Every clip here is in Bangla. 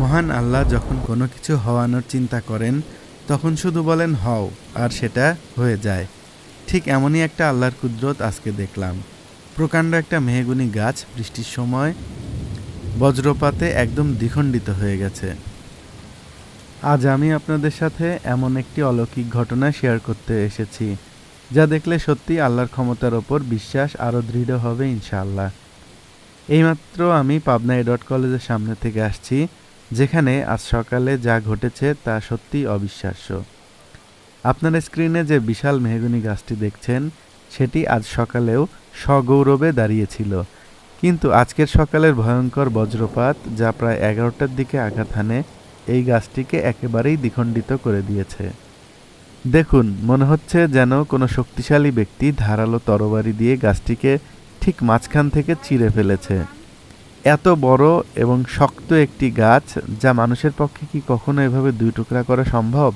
মহান আল্লাহ যখন কোনো কিছু হওয়ানোর চিন্তা করেন, তখন শুধু বলেন, হও, আর সেটা হয়ে যায়। ঠিক এমনই একটা আল্লাহর কুদরত আজকে দেখলাম। প্রকাণ্ড একটা মেহগুনি গাছ বৃষ্টির সময় বজ্রপাতে একদম দ্বিখণ্ডিত হয়ে গেছে। আজ আমি আপনাদের সাথে এমন একটি অলৌকিক ঘটনা শেয়ার করতে এসেছি, যা দেখলে সত্যি আল্লাহর ক্ষমতার ওপর বিশ্বাস আরও দৃঢ় হবে ইনশাআল্লাহ। এইমাত্র আমি পাবনা এডট কলেজের সামনে থেকে আসছি। যেখানে আজ সকালে যা ঘটেছে তা সত্যিই অবিশ্বাস্য। আপনার স্ক্রিনে যে বিশাল মেহগুনি গাছটি দেখছেন, সেটি আজ সকালেও সগৌরবে দাঁড়িয়েছিল। কিন্তু আজকের সকালের ভয়ঙ্কর বজ্রপাত যা প্রায় এগারোটার দিকে আঘাত হানে, এই গাছটিকে একেবারেই দ্বিখণ্ডিত করে দিয়েছে। দেখুন, মনে হচ্ছে যেন কোনো শক্তিশালী ব্যক্তি ধারালো তরবারি দিয়ে গাছটিকে ঠিক মাঝখান থেকে চিরে ফেলেছে। এত বড় এবং শক্ত একটি গাছ যা মানুষের পক্ষে কি কখনো এভাবে দুই টুকরা করা সম্ভব?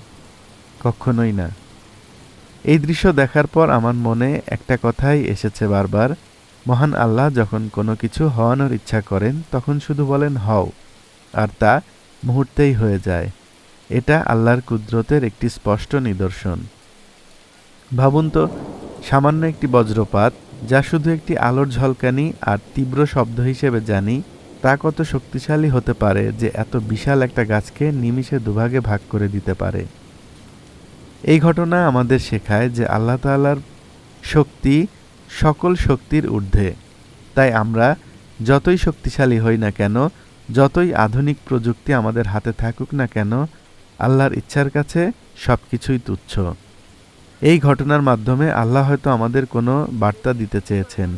কখনোই না। এই দৃশ্য দেখার পর আমার মনে একটা কথাই এসেছে বারবার। মহান আল্লাহ যখন কোনো কিছু হওয়ানোর ইচ্ছা করেন, তখন শুধু বলেন, হও। আর তা মুহূর্তেই হয়ে যায়। এটা আল্লাহর কুদরতের একটি স্পষ্ট নিদর্শন। ভাবুন তো, সামান্য একটি বজ্রপাত যা শুধু একটি আলোর ঝলকানি আর তীব্র শব্দ হিসেবে জানি, তা কত শক্তিশালী হতে পারে যে এত বিশাল একটা গাছকে নিমিষে দুভাগে ভাগ করে দিতে পারে। এই ঘটনা আমাদের শেখায় যে আল্লাহ তাআলার শক্তি সকল শক্তির ঊর্ধ্বে। তাই আমরা যতই শক্তিশালী হই না কেন, যতই আধুনিক প্রযুক্তি আমাদের হাতে থাকুক না কেন, আল্লাহর ইচ্ছার কাছে সব কিছুই তুচ্ছ। এই ঘটনার মাধ্যমে আল্লাহ হয়তো আমাদের কোনো বার্তা দিতে চেয়েছেন।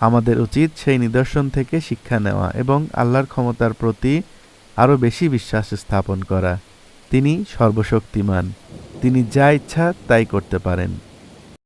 আমাদের উচিত সেই নিদর্শন থেকে শিক্ষা নেওয়া এবং আল্লাহর ক্ষমতার প্রতি আরও বেশি বিশ্বাস স্থাপন করা। তিনি সর্বশক্তিমান। তিনি যা ইচ্ছা তাই করতে পারেন।